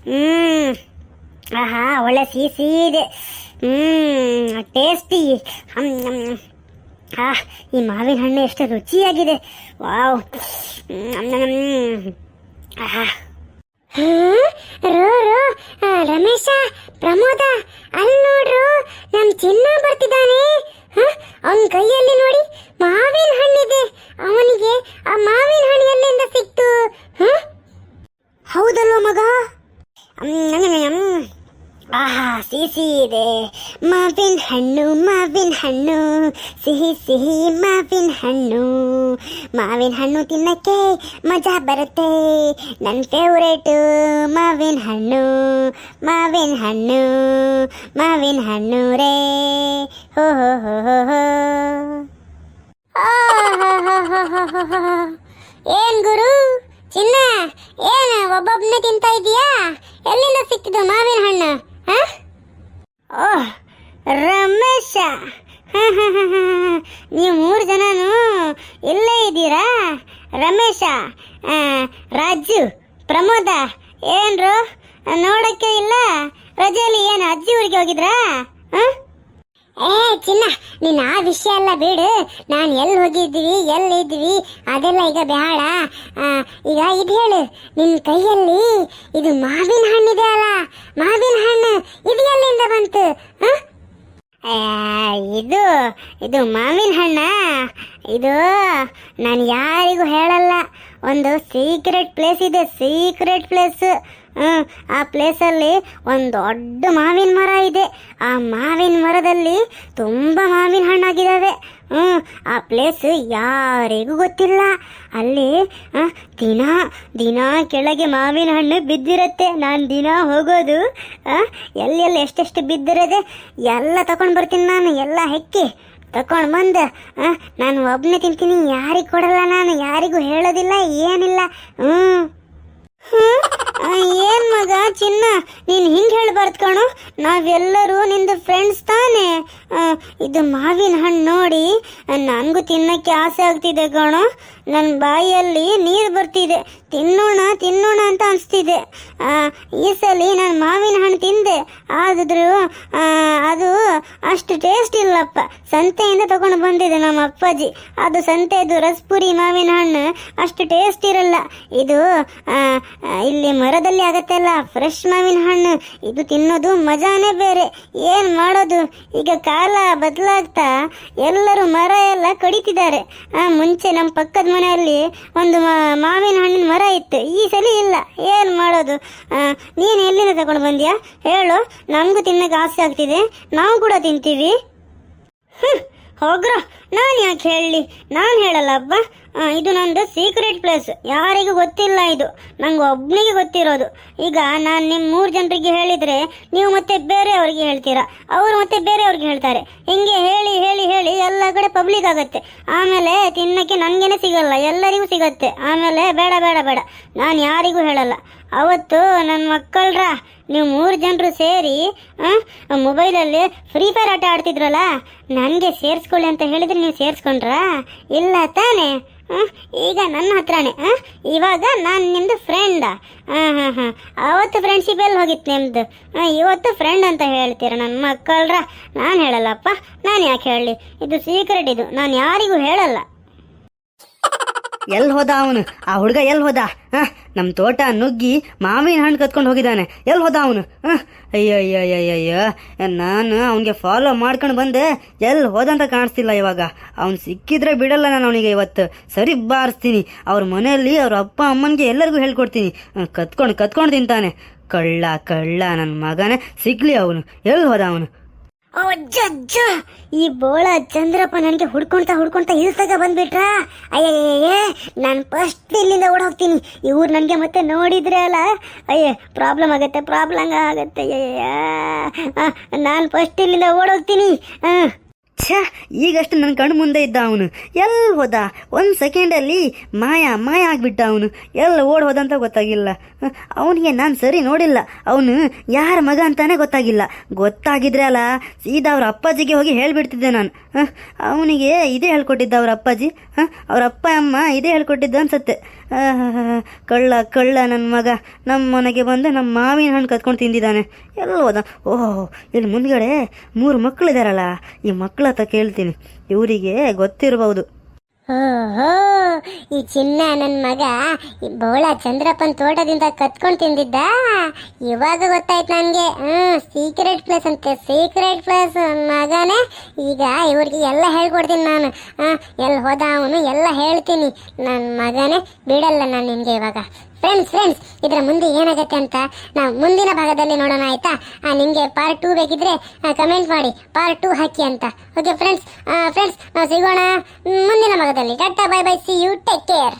ಹ್ಮ್. ಆಹಾ, ಒಳ್ಳೆ ಸಿಹಿ ಇದೆ. ಹ್ಮ್ ಟೇಸ್ಟಿ. ಆ, ಈ ಮಾವಿನ ಹಣ್ಣು ಎಷ್ಟು ರುಚಿಯಾಗಿದೆ. ವಾವ್. ರೋ ರೋ. ರಮೇಶ, ಪ್ರಮೋದ, ಅಲ್ಲಿ ನೋಡ್ರು. ನಮ್ ಚಿನ್ನ ಬರ್ತಿದ್ದಾನೆ. ಅವನ ಕೈಯಲ್ಲಿ ನೋಡಿ ಮಾವಿನ ಹಣ್ಣಿದೆ. ಅವನಿಗೆ ಆ ಮಾವಿನ ಹಣ್ಣು ಎಲ್ಲಿಂದ ಸಿಕ್ತು. ಹ? ಹೌದಲ್ವ ಮಗ. ಆಹಾ, ಸಿಹಿ ಇದೆ. ಮಾವಿನ ಹಣ್ಣು ಮಾವಿನ ಹಣ್ಣು. ಸಿಹಿ ಸಿಹಿ, ಮಾವಿನ ಹಣ್ಣು. ಮಾವಿನ ಹಣ್ಣು ತಿನ್ನಕ್ಕೆ ಮಜಾ ಬರುತ್ತೆ. ನನ್ನ ಫೇವ್ರೇಟು ಮಾವಿನ ಹಣ್ಣು. ಮಾವಿನ ಹಣ್ಣು. ಮಾವಿನ ಹಣ್ಣು ರೇ. ಹೋ ಹೋ ಹೋ ಹೋ ಹೋ. ಏನ್ ಗುರು? ಚಿನ್ನ? ಏನ್ ಒಬ್ಬೊಬ್ಬನೇ ತಿಂತಾ ಇದೀಯಾ ಎಲ್ಲಿಂದ ಸಿಕ್ಕಿದ್ದು ಮಾವಿನ ಹಣ್ಣು? ಓಹ್ ರಮೇಶ. ನೀವು ಮೂರು ಜನನು ಇಲ್ಲೇ ಇದ್ದೀರಾ? ರಮೇಶ ರಾಜು, ಪ್ರಮೋದ, ಏನ್ರು? ನೋಡಕ್ಕೆ ಇಲ್ಲ? ರಜೆಯಲ್ಲಿ ಏನು ಅಜ್ಜಿ ಊರಿಗೆ ಹೋಗಿದ್ರಾ? ಹ? ಏ, ಚಿನ್ನ, ನೀನ್ ಆ ವಿಷಯ ಎಲ್ಲ ಬಿಡು. ನಾನು ಎಲ್ಲಿ ಹೋಗಿದ್ವಿ ಎಲ್ಲಿದ್ವಿ ಅದೆಲ್ಲ ಈಗ ಬೇಡ. ಈಗ ಇದು ಹೇಳು ನಿನ್ನ ಕೈಯಲ್ಲಿ ಇದು ಮಾವಿನ ಹಣ್ಣು ಇದೆ ಅಲ್ಲ? ಮಾವಿನ ಹಣ್ಣು ಇದು ಎಲ್ಲಿಂದ ಬಂತು? ಇದು ಇದು ಮಾವಿನ ಹಣ್ಣ. ಇದು ನಾನು ಯಾರಿಗೂ ಹೇಳಲ್ಲ. ಒಂದು ಸೀಕ್ರೆಟ್ ಪ್ಲೇಸ್ ಇದೆ ಸೀಕ್ರೆಟ್ ಪ್ಲೇಸ್ ಆ ಪ್ಲೇಸಲ್ಲಿ ಒಂದು ದೊಡ್ಡ ಮಾವಿನ ಮರ ಇದೆ. ಆ ಮಾವಿನ ಮರದಲ್ಲಿ ತುಂಬ ಮಾವಿನ ಹಣ್ಣಾಗಿದ್ದಾವೆ ಹ್ಞೂ ಆ ಪ್ಲೇಸ್ ಯಾರಿಗೂ ಗೊತ್ತಿಲ್ಲ. ಅಲ್ಲಿ ದಿನ ದಿನ ಕೆಳಗೆ ಮಾವಿನ ಹಣ್ಣು ಬಿದ್ದಿರತ್ತೆ. ನಾನು ದಿನ ಹೋಗೋದು ಎಲ್ಲೆಲ್ಲಿ ಎಷ್ಟೆಷ್ಟು ಬಿದ್ದಿರದೆ, ಎಲ್ಲ ತಗೊಂಡು ಬರ್ತೀನಿ ನಾನು, ಎಲ್ಲ ಹೆಕ್ಕಿ ತಕೊಂಡು ಬಂದು ನಾನು ಒಬ್ಬನೇ ತಿಂತೀನಿ, ಯಾರಿಗೆ ಕೊಡಲ್ಲ ನಾನು, ಯಾರಿಗೂ ಹೇಳೋದಿಲ್ಲ, ಏನಿಲ್ಲ. ಹ್ಞೂ ಏನ್ ಮಗ, ಚಿನ್ನ? ನೀನ್ ಹಿಂಗ್ ಹೇಳ್ಬಾರ್ದು ಕಣೋ. ನಾವೆಲ್ಲರೂ ನಿಂದು ಫ್ರೆಂಡ್ಸ್ ತಾನೇ. ಇದು ಮಾವಿನ ಹಣ್ಣು ನೋಡಿ ನನಗೂ ತಿನ್ನಕ್ಕೆ ಆಸೆ ಆಗ್ತಿದೆ ಕಣೋ. ನನ್ನ ಬಾಯಲ್ಲಿ ನೀರು ಬರ್ತಿದೆ. ತಿನ್ನೋಣ ತಿನ್ನೋಣ ಅಂತ ಅನಿಸ್ತಿದೆ. ಈ ಸಲ ನಾನು ಮಾವಿನ ಹಣ್ಣು ತಿಂದೆ. ಆದರೂ ಅದು ಅಷ್ಟು ಟೇಸ್ಟ್ ಇಲ್ಲಪ್ಪ. ಸಂತೆಯಿಂದ ತಗೊಂಡು ಬಂದಿದೆ ನಮ್ಮ ಅಪ್ಪಾಜಿ. ಅದು ಸಂತೆದು ರಸ್ಪುರಿ ಮಾವಿನ ಹಣ್ಣು ಅಷ್ಟು ಟೇಸ್ಟ್ ಇರಲ್ಲ. ಇದು ಇಲ್ಲಿ ಮರದಲ್ಲಿ ಆಗತ್ತಲ್ಲ ಫ್ರೆಶ್ ಮಾವಿನ ಹಣ್ಣು. ಇದು ತಿನ್ನೋದು ಮಜಾನೇ ಬೇರೆ. ಏನು ಮಾಡೋದು? ಈಗ ಕಾಲ ಬದಲಾಗ್ತಾ ಎಲ್ಲರೂ ಮರ ಎಲ್ಲ ಕಡಿತಿದ್ದಾರೆ. ಮುಂಚೆ ನಮ್ಮ ಪಕ್ಕದ ಮನೆಯಲ್ಲಿ ಒಂದು ಮಾವಿನ ಹಣ್ಣಿನ ಮರ ಇತ್ತು. ಈ ಸಲ ಇಲ್ಲ. ಏನು ಮಾಡೋದು? ನೀನು ಎಲ್ಲಿಂದ ತಗೊಂಡು ಬಂದ್ಯಾ? ಹೇಳು. ನಮಗೂ ತಿನ್ನಕ್ಕೆ ಆಸೆ ಆಗ್ತಿದೆ. ನಾವು ಕೂಡ ತಿಂತೀವಿ. ಹೋಗ್ರ. ನಾನು ಯಾಕೆ ಹೇಳಲಿ? ನಾನು ಹೇಳಲ್ಲ ಅಬ್ಬ. ಇದು ನಂದು ಸೀಕ್ರೆಟ್ ಪ್ಲೇಸ್ ಯಾರಿಗೂ ಗೊತ್ತಿಲ್ಲ ಇದು. ನಂಗೆ ಒಬ್ಬನಿಗೆ ಗೊತ್ತಿರೋದು. ಈಗ ನಾನು ನಿಮ್ಮ ಮೂರು ಜನರಿಗೆ ಹೇಳಿದರೆ ನೀವು ಮತ್ತೆ ಬೇರೆಯವ್ರಿಗೆ ಹೇಳ್ತೀರಾ? ಅವರು ಮತ್ತೆ ಬೇರೆಯವ್ರಿಗೆ ಹೇಳ್ತಾರೆ. ಹಿಂಗೆ ಹೇಳಿ ಹೇಳಿ ಹೇಳಿ ಎಲ್ಲ ಕಡೆ ಪಬ್ಲಿಕ್ ಆಗುತ್ತೆ. ಆಮೇಲೆ ತಿನ್ನಕ್ಕೆ ನನಗೇನೆ ಸಿಗಲ್ಲ, ಎಲ್ಲರಿಗೂ ಸಿಗತ್ತೆ. ಆಮೇಲೆ ಬೇಡ ಬೇಡ ಬೇಡ. ನಾನು ಯಾರಿಗೂ ಹೇಳಲ್ಲ. ಅವತ್ತು ನನ್ನ ಮಕ್ಕಳ್ರ, ನೀವು ಮೂರು ಜನರು ಸೇರಿ ಮೊಬೈಲಲ್ಲಿ ಫ್ರೀ ಫೈರ್ ಆಟ ಆಡ್ತಿದ್ರಲ್ಲ, ನನಗೆ ಸೇರಿಸ್ಕೊಳ್ಳಿ ಅಂತ ಹೇಳಿದ್ರೆ ನೀವು ಸೇರಿಸ್ಕೊಂಡ್ರಾ? ಇಲ್ಲ ತಾನೇ? ಈಗ ನನ್ನ ಹತ್ರನೇ? ಇವಾಗ ನಾನು ನಿಮ್ಮದು ಫ್ರೆಂಡ್ ಹಾಂ ಹಾಂ ಹಾಂ. ಅವತ್ತು ಫ್ರೆಂಡ್ಶಿಪ್ ಎಲ್ಲಿ ಹೋಗಿತ್ತು ನಿಮ್ಮದು ಇವತ್ತು ಫ್ರೆಂಡ್ ಅಂತ ಹೇಳ್ತೀರ ನನ್ನ ಮಕ್ಕಳ್ರ? ನಾನು ಹೇಳಲ್ಲಪ್ಪ, ನಾನು ಯಾಕೆ ಹೇಳಲಿ? ಇದು ಸೀಕ್ರೆಟ್ ಇದು. ನಾನು ಯಾರಿಗೂ ಹೇಳಲ್ಲ. ಎಲ್ಲಿ ಹೋದ ಅವನು? ಆ ಹುಡುಗ ಎಲ್ಲಿ ಹೋದ? ನಮ್ಮ ತೋಟ ನುಗ್ಗಿ ಮಾವಿನ ಹಣ್ಣು ಕತ್ಕೊಂಡು ಹೋಗಿದ್ದಾನೆ. ಎಲ್ಲಿ ಹೋದ ಅವನು? ಅಯ್ಯೋ ಅಯ್ಯೋ ಅಯ್ಯೋ ಅಯ್ಯೋ ನಾನು ಅವನಿಗೆ ಫಾಲೋ ಮಾಡ್ಕೊಂಡು ಬಂದೆ. ಎಲ್ಲಿ ಹೋದಂತ ಕಾಣಿಸ್ತಿಲ್ಲ ಇವಾಗ. ಅವ್ನು ಸಿಕ್ಕಿದ್ರೆ ಬಿಡಲ್ಲ ನಾನು ಅವನಿಗೆ ಇವತ್ತು. ಸರಿ, ಬಾರಿಸ್ತೀನಿ. ಅವ್ರ ಮನೆಯಲ್ಲಿ ಅವ್ರ ಅಪ್ಪ, ಅಮ್ಮನಿಗೆ ಎಲ್ಲರಿಗೂ ಹೇಳ್ಕೊಡ್ತೀನಿ. ಕತ್ಕೊಂಡು ಕತ್ಕೊಂಡು ತಿಂತಾನೆ. ಕಳ್ಳ ಕಳ್ಳ ನನ್ನ ಮಗನೇ. ಸಿಗ್ಲಿ ಅವನು. ಎಲ್ಲಿ ಹೋದ ಅವನು? ಅಜ್ಜ ಈ ಬೋಳ ಚಂದ್ರಪ್ಪ ನನಗೆ ಹುಡ್ಕೊಂತ ಹುಡ್ಕೊಂತ ಇಲ್ಸಾಗ ಬಂದ್ಬಿಟ್ರ? ಅಯ್ಯಯ್ಯೇ ನಾನು ಫಸ್ಟ್ ಇಲ್ಲಿಂದ ಓಡ್ ಹೋಗ್ತೀನಿ ಇವ್ರು ನನಗೆ ಮತ್ತೆ ನೋಡಿದ್ರೆ ಅಲ್ಲ? ಅಯ್ಯ ಪ್ರಾಬ್ಲಮ್ ಆಗುತ್ತೆ ಪ್ರಾಬ್ಲಮ್ ಆಗುತ್ತೆ, ಅಯ್ಯಯ್ಯ. ನಾನು ಫಸ್ಟ್ ಇಲ್ಲಿಂದ ಓಡೋಗ್ತೀನಿ. ಹಾಂ ಛ, ಈಗಷ್ಟು ನನ್ನ ಕಣ್ಣು ಮುಂದೆ ಇದ್ದ ಅವನು. ಎಲ್ಲಿ ಹೋದ? ಒಂದು ಸೆಕೆಂಡಲ್ಲಿ ಮಾಯ ಮಾಯ ಆಗಿಬಿಟ್ಟ ಅವನು. ಎಲ್ಲ ಓಡ್ ಹೋದಂತ ಗೊತ್ತಾಗಿಲ್ಲ. ಅವನಿಗೆ ನಾನು ಸರಿ ನೋಡಿಲ್ಲ. ಅವನು ಯಾರ ಮಗ ಅಂತಾನೆ ಗೊತ್ತಾಗಿಲ್ಲ. ಗೊತ್ತಾಗಿದ್ರೆ ಅಲ್ಲ, ಸೀದಾ ಅವ್ರ ಅಪ್ಪಾಜಿಗೆ ಹೋಗಿ ಹೇಳಿಬಿಡ್ತಿದ್ದೆ ನಾನು. ಅವನಿಗೆ ಇದೇ ಹೇಳ್ಕೊಟ್ಟಿದ್ದ ಅವ್ರ ಅಪ್ಪಾಜಿ. ಅವ್ರ ಅಪ್ಪ, ಅಮ್ಮ ಇದೇ ಹೇಳ್ಕೊಟ್ಟಿದ್ದು ಅನ್ಸತ್ತೆ. ಕಳ್ಳ ಕಳ್ಳ ನನ್ನ ಮಗ. ನಮ್ಮ ಮನೆಗೆ ಬಂದು ನಮ್ಮ ಮಾವಿನ ಹಣ್ಣು ಕತ್ಕೊಂಡು ತಿಂದಿದ್ದಾನೆ. ಎಲ್ಲ ಹೋದ. ಓಹ್, ಇಲ್ಲಿ ಮುಂದ್ಗಡೆ ಮೂರು ಮಕ್ಕಳಿದಾರಲ್ಲ ಈ ಮಕ್ಕಳ ಹತ್ರ ಕೇಳ್ತೀನಿ. ಇವರಿಗೆ ಗೊತ್ತಿರಬಹುದು ಓಹೋ, ಈ ಚಿನ್ನ ನನ್ನ ಮಗ ಈ ಬೋಳ ಚಂದ್ರಪ್ಪನ ತೋಟದಿಂದ ಕತ್ಕೊಂಡು ತಿಂದಿದ್ದ? ಇವಾಗ ಗೊತ್ತಾಯ್ತು ನನಗೆ. ಹ್ಮ್ ಸೀಕ್ರೆಟ್ ಪ್ಲೇಸ್ ಅಂತೆ ಸೀಕ್ರೆಟ್ ಪ್ಲೇಸ್ ಮಗನೇ. ಈಗ ಇವ್ರಿಗೆ ಎಲ್ಲ ಹೇಳ್ಕೊಡ್ತೀನಿ ನಾನು. ಎಲ್ಲಿ ಹೋದ ಅವನು ಎಲ್ಲ ಹೇಳ್ತೀನಿ. ನನ್ನ ಮಗನೇ, ಬಿಡಲ್ಲ ನಾನು ನಿಮಗೆ ಇವಾಗ. ಫ್ರೆಂಡ್ಸ್ ಫ್ರೆಂಡ್ಸ್ ಇದರ ಮುಂದೆ ಏನಾಗುತ್ತೆ ಅಂತ ನಾವು ಮುಂದಿನ ಭಾಗದಲ್ಲಿ ನೋಡೋಣ, ಆಯ್ತಾ? ನಿಮಗೆ ಪಾರ್ಟ್ ಟೂ ಬೇಕಿದ್ರೆ ಕಮೆಂಟ್ ಮಾಡಿ. ಪಾರ್ಟ್ ಟೂ ಹಾಕಿ ಅಂತ. ಓಕೆ ಫ್ರೆಂಡ್ಸ್ ಫ್ರೆಂಡ್ಸ್ ನಾವು ಸಿಗೋಣ ಮುಂದಿನ ಭಾಗದಲ್ಲಿ. Tata bye bye see you take care